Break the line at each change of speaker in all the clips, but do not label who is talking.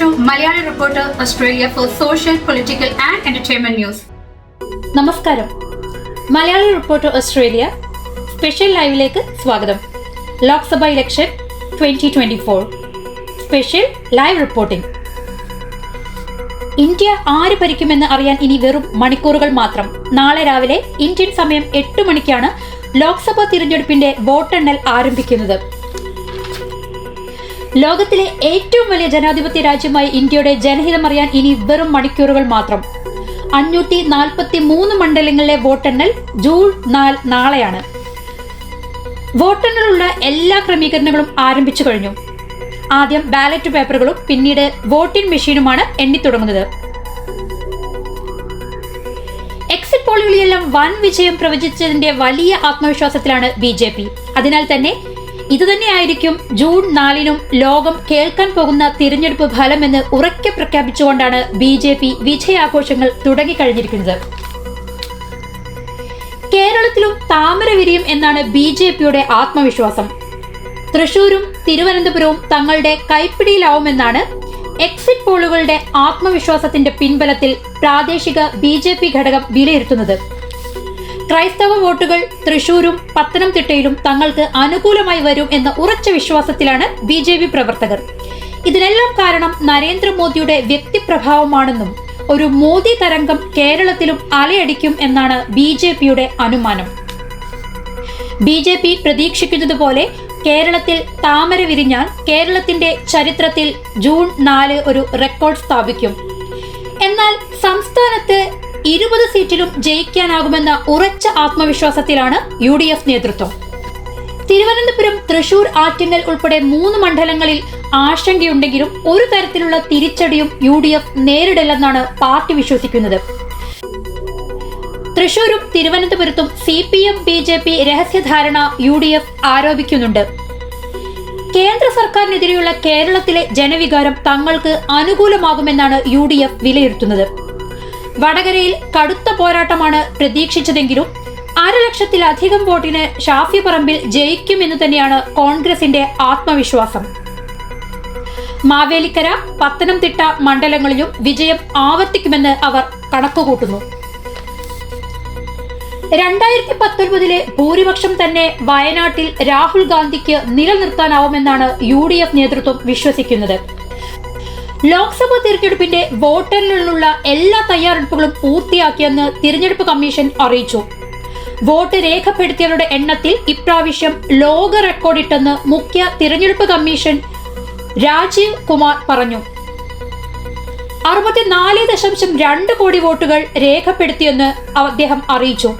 to Malayali reporter Australia for social political and entertainment news
നമസ്കാരം. Malayali reporter Australia special ലൈവിലേക്ക് സ്വാഗതം. Lok Sabha election twenty twenty four special live reporting India ആര് ഭരിക്കുമെന്ന് അറിയാൻ ഇനി വെറും മണിക്കൂറുകൾ മാത്രം. നാളെ രാവിലെ ഇന്ത്യൻ സമയം എട്ട് മണിക്കാണ് ലോക്സഭാ തിരഞ്ഞെടുപ്പിന്റെ വോട്ടെണ്ണൽ ആരംഭിക്കുന്നത്. ലോകത്തിലെ ഏറ്റവും വലിയ ജനാധിപത്യ രാജ്യമായ ഇന്ത്യയുടെ ജനഹിതം അറിയാൻ ഇനി വെറും മണിക്കൂറുകൾ മാത്രം. അഞ്ഞൂറ്റി നാൽപ്പത്തി മൂന്ന് മണ്ഡലങ്ങളിലെ വോട്ടെണ്ണൽ ജൂൺ നാല് നാളെയാണ്. വോട്ടെണ്ണലുള്ള എല്ലാ ക്രമീകരണങ്ങളും ആരംഭിച്ചു കഴിഞ്ഞു. ആദ്യം ബാലറ്റ് പേപ്പറുകളും പിന്നീട് വോട്ടിംഗ് മെഷീനുമാണ് എണ്ണിത്തുടങ്ങുന്നത്. എക്സിറ്റ് പോളുകളിലെല്ലാം വൻ വിജയം പ്രവചിച്ചതിന്റെ വലിയ ആത്മവിശ്വാസത്തിലാണ് ബി ജെ പി. അതിനാൽ തന്നെ ഇതുതന്നെയായിരിക്കും ജൂൺ നാലിനും ലോകം കേൾക്കാൻ പോകുന്ന തിരഞ്ഞെടുപ്പ് ഫലമെന്ന് ഉറക്കെ പ്രഖ്യാപിച്ചുകൊണ്ടാണ് ബി ജെ പി വിജയാഘോഷങ്ങൾ തുടങ്ങിക്കഴിഞ്ഞിരിക്കുന്നത്. കേരളത്തിലും താമര വിരിയും എന്നാണ് ബി ജെ പിയുടെ ആത്മവിശ്വാസം. തൃശൂരും തിരുവനന്തപുരവും തങ്ങളുടെ കൈപ്പിടിയിലാവുമെന്നാണ് എക്സിറ്റ് പോളുകളുടെ ആത്മവിശ്വാസത്തിന്റെ പിൻബലത്തിൽ പ്രാദേശിക ബി ഘടകം വിലയിരുത്തുന്നത്. ക്രൈസ്തവ വോട്ടുകൾ തൃശൂരും പത്തനംതിട്ടയിലും തങ്ങൾക്ക് അനുകൂലമായി വരും എന്ന ഉറച്ച വിശ്വാസത്തിലാണ് ബി ജെ പി പ്രവർത്തകർ. ഇതിനെല്ലാം കാരണം നരേന്ദ്രമോദിയുടെ വ്യക്തിപ്രഭാവമാണെന്നും ഒരു മോദി തരംഗം കേരളത്തിലും അലയടിക്കും എന്നാണ് ബി ജെ പിയുടെ അനുമാനം. ബി ജെ പി പ്രതീക്ഷിക്കുന്നത് പോലെ കേരളത്തിൽ താമര വിരിഞ്ഞാൽ കേരളത്തിന്റെ ചരിത്രത്തിൽ ജൂൺ നാല് ഒരു റെക്കോർഡ് സ്ഥാപിക്കും. എന്നാൽ സംസ്ഥാനത്ത് ഇരുപത് സീറ്റിലും ജയിക്കാനാകുമെന്ന ഉറച്ച ആത്മവിശ്വാസത്തിലാണ് യു ഡി എഫ് നേതൃത്വം. തിരുവനന്തപുരം തൃശൂർ ആറ്റിങ്ങൽ ഉൾപ്പെടെ മൂന്ന് മണ്ഡലങ്ങളിൽ ആശങ്കയുണ്ടെങ്കിലും ഒരു തരത്തിലുള്ള തിരിച്ചടിയും യു ഡി എഫ് നേരിടില്ലെന്നാണ് പാർട്ടി വിശ്വസിക്കുന്നത്. തൃശൂരും തിരുവനന്തപുരത്തും C P M B J P രഹസ്യധാരണ U D F ആരോപിക്കുന്നുണ്ട്. കേന്ദ്ര സർക്കാരിനെതിരെയുള്ള കേരളത്തിലെ ജനവികാരം തങ്ങൾക്ക് അനുകൂലമാകുമെന്നാണ് യു ഡി എഫ് വിലയിരുത്തുന്നത്. വടകരയിൽ കടുത്ത പോരാട്ടമാണ് പ്രതീക്ഷിച്ചതെങ്കിലും അരലക്ഷത്തിലധികം വോട്ടിന് ഷാഫി പറമ്പിൽ ജയിക്കുമെന്ന് തന്നെയാണ് കോൺഗ്രസിന്റെ ആത്മവിശ്വാസം. മാവേലിക്കര പത്തനംതിട്ട മണ്ഡലങ്ങളിലും വിജയം ആവർത്തിക്കുമെന്ന് അവർ കണക്കുകൂട്ടുന്നു. രണ്ടായിരത്തി പത്തൊൻപതിലെ ഭൂരിപക്ഷം തന്നെ വയനാട്ടിൽ രാഹുൽ ഗാന്ധിക്ക് നിലനിർത്താനാവുമെന്നാണ് യു ഡി എഫ് നേതൃത്വം വിശ്വസിക്കുന്നത്. ലോക്സഭാ തിരഞ്ഞെടുപ്പിന്റെ വോട്ടെണ്ണലിനുള്ള എല്ലാ തയ്യാറെടുപ്പുകളും പൂർത്തിയാക്കിയെന്ന് തിരഞ്ഞെടുപ്പ് കമ്മീഷൻ അറിയിച്ചു. വോട്ട് രേഖപ്പെടുത്തിയവരുടെ എണ്ണത്തിൽ ഇപ്രാവശ്യം ലോക റെക്കോർഡിട്ടെന്ന് മുഖ്യ തിരഞ്ഞെടുപ്പ് കമ്മീഷൻ രാജീവ് കുമാർ പറഞ്ഞു. അറുപത്തിനാല് ദശാംശം രണ്ട് കോടി വോട്ടുകൾ രേഖപ്പെടുത്തിയെന്ന് അദ്ദേഹം അറിയിച്ചു.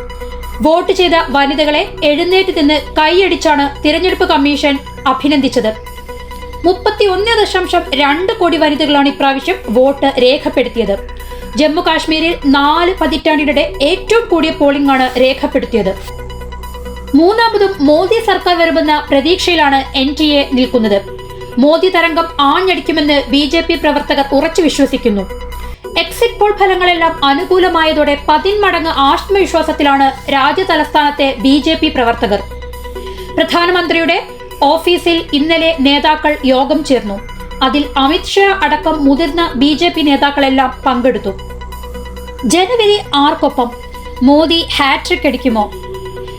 വോട്ട് ചെയ്ത വനിതകളെ എഴുന്നേറ്റ് നിന്ന് കൈയടിച്ചാണ് തിരഞ്ഞെടുപ്പ് കമ്മീഷൻ അഭിനന്ദിച്ചത്. മുപ്പത്തി ഒന്ന് ദശാംശം രണ്ട് കോടി വനിതകളാണ് ഇപ്രാവശ്യം വോട്ട് രേഖപ്പെടുത്തിയത്. ജമ്മു കാശ്മീരിൽ നാല് പതിറ്റാണ്ടിനിടെ ഏറ്റവും കൂടിയ പോളിംഗ് ആണ് രേഖപ്പെടുത്തിയത്. മൂന്നാമതും മോദി സർക്കാർ വരുമെന്ന പ്രതീക്ഷയിലാണ് എൻ ടി എ നിൽക്കുന്നത്. മോദി തരംഗം ആഞ്ഞടിക്കുമെന്ന് ബി ജെ പി പ്രവർത്തകർ ഉറച്ചു വിശ്വസിക്കുന്നു. എക്സിറ്റ് പോൾ ഫലങ്ങളെല്ലാം അനുകൂലമായതോടെ പതിന്മടങ്ങ് ആത്മവിശ്വാസത്തിലാണ് രാജ്യ തലസ്ഥാനത്തെ ബി പ്രവർത്തകർ. പ്രധാനമന്ത്രിയുടെ ഓഫീസിൽ ഇന്നലെ നേതാക്കൾ യോഗം ചേർന്നു. അതിൽ അമിത്ഷാ അടക്കം മുതിർന്ന ബി ജെ പി നേതാക്കളെല്ലാം പങ്കെടുത്തു. ജനുവരി ആർക്കൊപ്പം മോദി ഹാട്രിക് അടിക്കുമോ?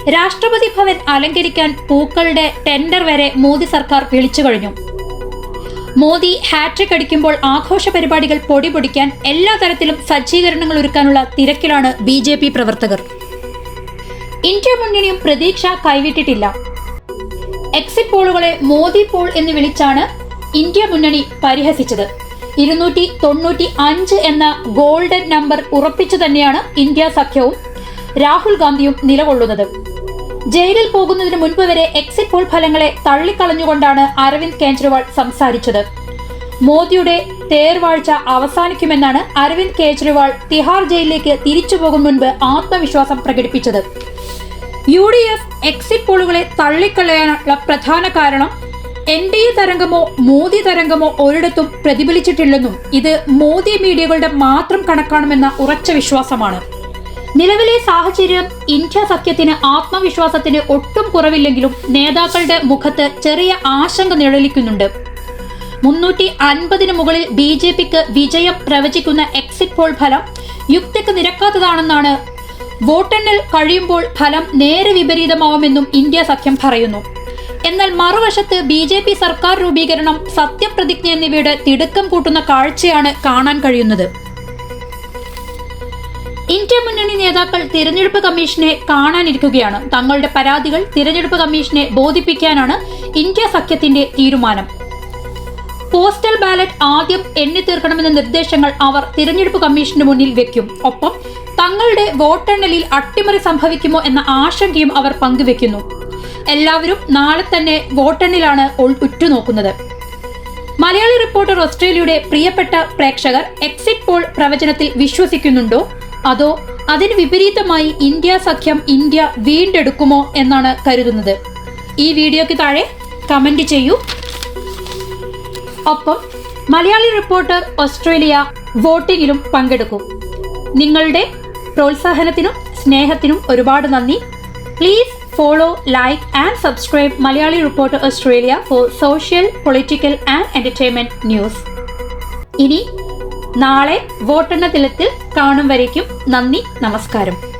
രാഷ്ട്രപതി ഭവൻ അലങ്കരിക്കാൻ പൂക്കളുടെ ടെൻഡർ വരെ മോദി സർക്കാർ വിളിച്ചു കഴിഞ്ഞു. മോദി ഹാട്രിക് അടിക്കുമ്പോൾ ആഘോഷ പരിപാടികൾ പൊടിപൊടിക്കാൻ എല്ലാ തരത്തിലും സജ്ജീകരണങ്ങൾ ഒരുക്കാനുള്ള തിരക്കിലാണ് ബി പ്രവർത്തകർ. ഇന്ത്യ മുന്നണിയും പ്രതീക്ഷ കൈവിട്ടിട്ടില്ല. എക്സിറ്റ് പോളുകളെ മോദി പോൾ എന്ന് വിളിച്ചാണ് ഇന്ത്യ മുന്നണി പരിഹസിച്ചത്. ഇരുന്നൂറ്റി തൊണ്ണൂറ്റി അഞ്ച് എന്ന ഗോൾഡൻ നമ്പർ ഉറപ്പിച്ചു തന്നെയാണ് ഇന്ത്യ സഖ്യവും രാഹുൽ ഗാന്ധിയും നിലകൊള്ളുന്നത്. ജയിലിൽ പോകുന്നതിന് മുൻപ് വരെ എക്സിറ്റ് പോൾ ഫലങ്ങളെ തള്ളിക്കളഞ്ഞുകൊണ്ടാണ് അരവിന്ദ് കെജ്രിവാൾ സംസാരിച്ചത്. മോദിയുടെ തേർവാഴ്ച അവസാനിക്കുമെന്നാണ് അരവിന്ദ് കെജ്രിവാൾ തിഹാർ ജയിലിലേക്ക് തിരിച്ചു പോകും മുൻപ് ആത്മവിശ്വാസം പ്രകടിപ്പിച്ചത്. യു ഡി എഫ് എക്സിറ്റ് പോളുകളെ തള്ളിക്കളയാനുള്ള പ്രധാന കാരണം എൻ ഡി എ തരംഗമോ മോദി തരംഗമോ ഒരിടത്തും പ്രതിഫലിച്ചിട്ടില്ലെന്നും ഇത് മോദി മീഡിയകളുടെ മാത്രം കണക്കാണെന്ന ഉറച്ച വിശ്വാസമാണ്. നിലവിലെ സാഹചര്യം ഇന്ത്യ സഖ്യത്തിന് ആത്മവിശ്വാസത്തിന് ഒട്ടും കുറവില്ലെങ്കിലും നേതാക്കളുടെ മുഖത്ത് ചെറിയ ആശങ്ക നിഴലിക്കുന്നുണ്ട്. മുന്നൂറ്റി അൻപതിന് മുകളിൽ ബി ജെ പിക്ക് വിജയം പ്രവചിക്കുന്ന എക്സിറ്റ് പോൾ ഫലം യുക്തിക്ക് നിരക്കാത്തതാണെന്നാണ് വോട്ടെണ്ണൽ കഴിയുമ്പോൾ ഫലം നേരെ വിപരീതമാവുമെന്നും ഇന്ത്യ സഖ്യം പറയുന്നു. എന്നാൽ മറുവശത്ത് ബി ജെ പി സർക്കാർ രൂപീകരണം സത്യപ്രതിജ്ഞ എന്നിവയുടെ തിടുക്കം കൂട്ടുന്ന കാഴ്ചയാണ് കാണാൻ കഴിയുന്നത്. ഇന്ത്യ മുന്നണി നേതാക്കൾ തിരഞ്ഞെടുപ്പ് കമ്മീഷനെ കാണാനിരിക്കുകയാണ്. തങ്ങളുടെ പരാതികൾ തിരഞ്ഞെടുപ്പ് കമ്മീഷനെ ബോധിപ്പിക്കാനാണ് ഇന്ത്യ സഖ്യത്തിന്റെ തീരുമാനം. പോസ്റ്റൽ ബാലറ്റ് ആദ്യം എണ്ണിത്തീർക്കണമെന്ന നിർദ്ദേശങ്ങൾ അവർ തിരഞ്ഞെടുപ്പ് കമ്മീഷന് മുന്നിൽ വെക്കും. ഒപ്പം തങ്ങളുടെ വോട്ടെണ്ണലിൽ അട്ടിമറി സംഭവിക്കുമോ എന്ന ആശങ്കയും അവർ പങ്കുവെക്കുന്നു. എല്ലാവരും നാളെ തന്നെ വോട്ടെണ്ണിലാണ് ഉറ്റുനോക്കുന്നത്. മലയാളി റിപ്പോർട്ടർ ഓസ്ട്രേലിയയുടെ പ്രിയപ്പെട്ട പ്രേക്ഷകർ എക്സിറ്റ് പോൾ പ്രവചനത്തിൽ വിശ്വസിക്കുന്നുണ്ടോ? അതോ അതിന് വിപരീതമായി ഇന്ത്യ സഖ്യം ഇന്ത്യ വീണ്ടെടുക്കുമോ എന്നാണ് കരുതുന്നത്. ഈ വീഡിയോയ്ക്ക് താഴെ കമന്റ് ചെയ്യൂ. ഒപ്പം മലയാളി റിപ്പോർട്ടർ ഓസ്ട്രേലിയ വോട്ടിങ്ങിലും പങ്കെടുക്കും. നിങ്ങളുടെ പ്രോത്സാഹനത്തിനും സ്നേഹത്തിനും ഒരുപാട് നന്ദി. Please follow like and subscribe Malayali reporter Australia for social political and entertainment news ഇനി നാളെ വോട്ടെണ്ണ തിലത്തിൽ കാണും വരയ്ക്കും നന്ദി നമസ്കാരം.